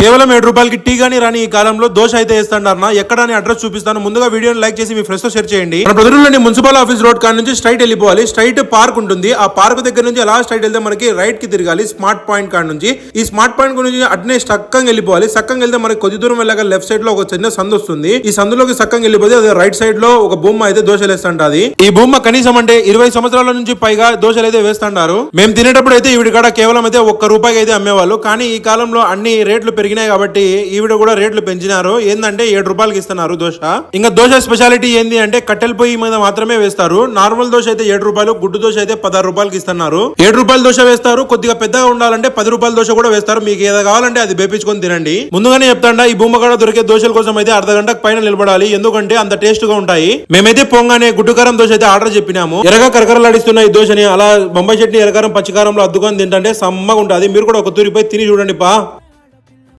కేవలం ఏడు రూపాయలకి టీ కానీ రాని ఈ కాలంలో దోశ అయితే వేస్తాడన్న ఎక్కడ అని అడ్రస్ చూపిస్తాను. ముందుగా వీడియోని లైక్ చేసి మీ ఫ్రెండ్స్తో షేర్ చేయండి. మన ప్రొద్దులోని మున్సిపల్ ఆఫీస్ రోడ్ కాడ నుంచి స్ట్రైట్ వెళ్ళిపోవాలి. స్ట్రైట్ పార్క్ ఉంటుంది. ఆ పార్క్ దగ్గర నుంచి అలా స్ట్రైట్ వెళ్తే మనకి రైట్కి తిరగాలి. స్మార్ట్ పాయింట్ కాడ నుంచి. ఈ స్మార్ట్ పాయింట్ నుంచి అట్నే సక్కంగా వెళ్ళిపోవాలి. సక్కంగా వెళ్తే మనకి కొద్ది దూరం వెళ్ళాక లెఫ్ట్ సైడ్లో ఒక చిన్న సందు వస్తుంది. ఈ సందులోకి సక్కంగా వెళ్ళిపోతే అది రైట్ సైడ్లో ఒక బొమ్మ అయితే దోశలు వేస్తుంటది ఈ బొమ్మ కనీసం అంటే ఇరవై సంవత్సరాల నుంచి పైగా దోశలు అయితే వేస్తుంటారు మేము తినేటప్పుడు అయితే ఇవి కాడ కేవలం అయితే ఒక్క రూపాయికి అయితే అమ్మేవాళ్ళు. కానీ ఈ కాలంలో అన్ని రేట్లు పెరిగి పెరిగినాయి కాబట్టి ఈవిడ కూడా రేట్లు పెంచినారు. ఏంటంటే ఏడు రూపాయలకి ఇస్తున్నారు దోశ. ఇంకా దోశ స్పెషాలిటీ ఏంది అంటే కట్టెల పొయ్యి మీద మాత్రమే వేస్తారు. నార్మల్ దోశ అయితే ఏడు రూపాయలు గుడ్డు దోశ అయితే పదహారు రూపాయలకి ఇస్తున్నారు. ఏడు రూపాయల దోశ వేస్తారు. కొద్దిగా పెద్దగా ఉండాలంటే పది రూపాయల దోశ కూడా వేస్తారు. మీకు ఏదో కావాలంటే అది వేపించుకొని తినండి. ముందుగానే చెప్తాండా ఈ భూమకాడ దొరికే దోశల కోసం అయితే అర్ధ గంటకు పైన నిలబడాలి. ఎందుకంటే అంత టేస్ట్గా ఉంటాయి. మేమైతే పొంగానే గుడ్డుకారం దోశ అయితే ఆర్డర్ చెప్పినాము. ఎరగా కరకరలాడిస్తున్న ఈ దోశని అలా బొంబాయి చట్నీ ఎరకారం పచ్చికారంలో అద్దుకొని తింటే సమ్మగా ఉంటుంది. మీరు కూడా ఒక తూరిపోయి తిని చూడండి పా